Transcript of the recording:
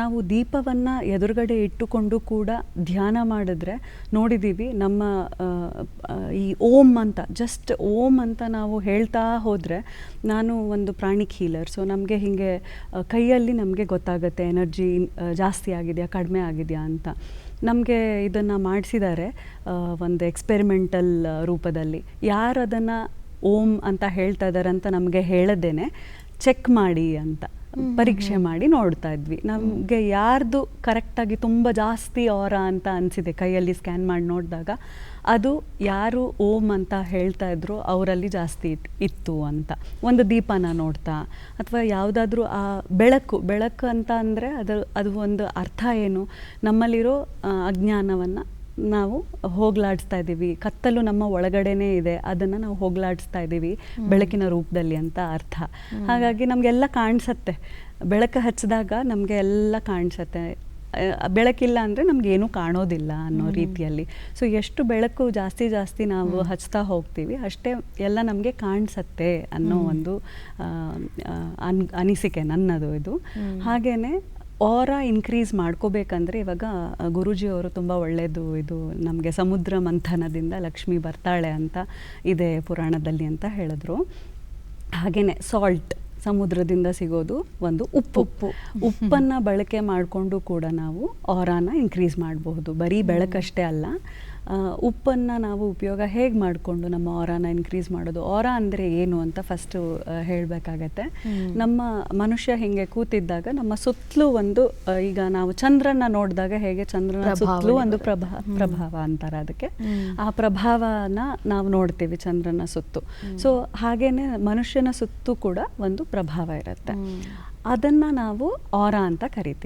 ನಾವು ದೀಪವನ್ನು ಎದುರುಗಡೆ ಇಟ್ಟುಕೊಂಡು ಕೂಡ ಧ್ಯಾನ ಮಾಡಿದ್ರೆ ನೋಡಿದ್ದೀವಿ ನಮ್ಮ ಈ ಓಂ ಅಂತ ಜಸ್ಟ್ ಓಂ ಅಂತ ನಾವು ಹೇಳ್ತಾ ಹೋದರೆ ನಾನು ಒಂದು ಪ್ರಾಣಿಕ್ ಹೀಲರ್ ಸೊ ನಮಗೆ ಹೀಗೆ ಕೈಯಲ್ಲಿ ನಮಗೆ ಗೊತ್ತಾಗುತ್ತೆ ಎನರ್ಜಿ ಜಾಸ್ತಿ ಆಗಿದೆಯಾ, ಕಡಿಮೆ ಆಗಿದೆಯಾ ಅಂತ. ನಮಗೆ ಇದನ್ನು ಮಾಡಿಸಿದ್ದಾರೆ ಒಂದು ಎಕ್ಸ್ಪೆರಿಮೆಂಟಲ್ ರೂಪದಲ್ಲಿ. ಯಾರು ಅದನ್ನು ಓಂ ಅಂತ ಹೇಳ್ತಾ ಇದ್ದಾರೆ ಅಂತ ನಮಗೆ ಹೇಳದೇನೆ ಚೆಕ್ ಮಾಡಿ ಅಂತ. ಪರೀಕ್ಷೆ ಮಾಡಿ ನೋಡ್ತಾ ಇದ್ವಿ. ನಮಗೆ ಯಾರ್ದು ಕರೆಕ್ಟಾಗಿ ತುಂಬ ಜಾಸ್ತಿ ಅವರ ಅಂತ ಅನಿಸಿದೆ ಕೈಯಲ್ಲಿ ಸ್ಕ್ಯಾನ್ ಮಾಡಿ ನೋಡಿದಾಗ. ಅದು ಯಾರು ಓಮ್ ಅಂತ ಹೇಳ್ತಾ ಇದ್ರು ಅವರಲ್ಲಿ ಜಾಸ್ತಿ ಇತ್- ಇತ್ತು ಅಂತ. ಒಂದು ದೀಪನ ನೋಡ್ತಾ ಅಥವಾ ಯಾವುದಾದ್ರೂ ಆ ಬೆಳಕು ಬೆಳಕು ಅಂತ ಅಂದರೆ ಅದು ಅದು ಒಂದು ಅರ್ಥ ಏನು? ನಮ್ಮಲ್ಲಿರೋ ಅಜ್ಞಾನವನ್ನು ನಾವು ಹೋಗ್ಲಾಡಿಸ್ತಾ ಇದ್ದೀವಿ. ಕತ್ತಲು ನಮ್ಮ ಒಳಗಡೆನೇ ಇದೆ. ಅದನ್ನು ನಾವು ಹೋಗ್ಲಾಡಿಸ್ತಾ ಇದ್ದೀವಿ ಬೆಳಕಿನ ರೂಪದಲ್ಲಿ ಅಂತ ಅರ್ಥ. ಹಾಗಾಗಿ ನಮಗೆಲ್ಲ ಕಾಣಿಸತ್ತೆ. ಬೆಳಕು ಹಚ್ಚಿದಾಗ ನಮಗೆ ಎಲ್ಲ ಕಾಣಿಸತ್ತೆ. ಬೆಳಕಿಲ್ಲ ಅಂದರೆ ಏನು ಕಾಣೋದಿಲ್ಲ ಅನ್ನೋ ರೀತಿಯಲ್ಲಿ. ಸೊ ಎಷ್ಟು ಬೆಳಕು ಜಾಸ್ತಿ ಜಾಸ್ತಿ ನಾವು ಹಚ್ತಾ ಹೋಗ್ತೀವಿ ಅಷ್ಟೇ ಎಲ್ಲ ನಮಗೆ ಕಾಣಿಸತ್ತೆ ಅನ್ನೋ ಒಂದು ಅನ್ ಅನಿಸಿಕೆ ನನ್ನದು ಇದು. ಹಾಗೇನೆ ಆರ ಇನ್ಕ್ರೀಸ್ ಮಾಡ್ಕೋಬೇಕಂದ್ರೆ ಇವಾಗ ಆ, ಗುರೂಜಿ ಅವರು ತುಂಬ ಒಳ್ಳೆಯದು ಇದು ನಮಗೆ ಸಮುದ್ರ ಮಂಥನದಿಂದ ಲಕ್ಷ್ಮಿ ಬರ್ತಾಳೆ ಅಂತ ಇದೆ ಪುರಾಣದಲ್ಲಿ ಅಂತ ಹೇಳಿದ್ರು. ಹಾಗೇ ಸಾಲ್ಟ್ ಸಮುದ್ರದಿಂದ ಸಿಗೋದು ಒಂದು ಉಪ್ಪು. ಉಪ್ಪು. ಉಪ್ಪನ್ನು ಬಳಕೆ ಮಾಡಿಕೊಂಡು ಕೂಡ ನಾವು ಆರಾನ ಇನ್ಕ್ರೀಸ್ ಮಾಡಬಹುದು. ಬರೀ ಬೆಳಕಷ್ಟೇ ಅಲ್ಲ ಉಪ್ಪನ್ನು ನಾವು ಉಪಯೋಗ ಹೇಗೆ ಮಾಡಿಕೊಂಡು ನಮ್ಮ ಆರಾನ ಇನ್ಕ್ರೀಸ್ ಮಾಡೋದು? ಆರ ಅಂದರೆ ಏನು ಅಂತ ಫಸ್ಟು ಹೇಳಬೇಕಾಗತ್ತೆ. ನಮ್ಮ ಮನುಷ್ಯ ಹಿಂಗೆ ಕೂತಿದ್ದಾಗ ನಮ್ಮ ಸುತ್ತಲೂ ಒಂದು ಈಗ ನಾವು ಚಂದ್ರನ ನೋಡಿದಾಗ ಹೇಗೆ ಚಂದ್ರನ ಸುತ್ತಲೂ ಒಂದು ಪ್ರಭಾ ಪ್ರಭಾವ ಅಂತಾರೆ ಅದಕ್ಕೆ. ಆ ಪ್ರಭಾವನ ನಾವು ನೋಡ್ತೀವಿ ಚಂದ್ರನ ಸುತ್ತು. ಸೊ ಹಾಗೇನೆ ಮನುಷ್ಯನ ಸುತ್ತು ಕೂಡ ಒಂದು ಪ್ರಭಾವ ಇರುತ್ತೆ. ಅದನ್ನು ನಾವು ಆರ ಅಂತ ಕರಿತೀವಿ.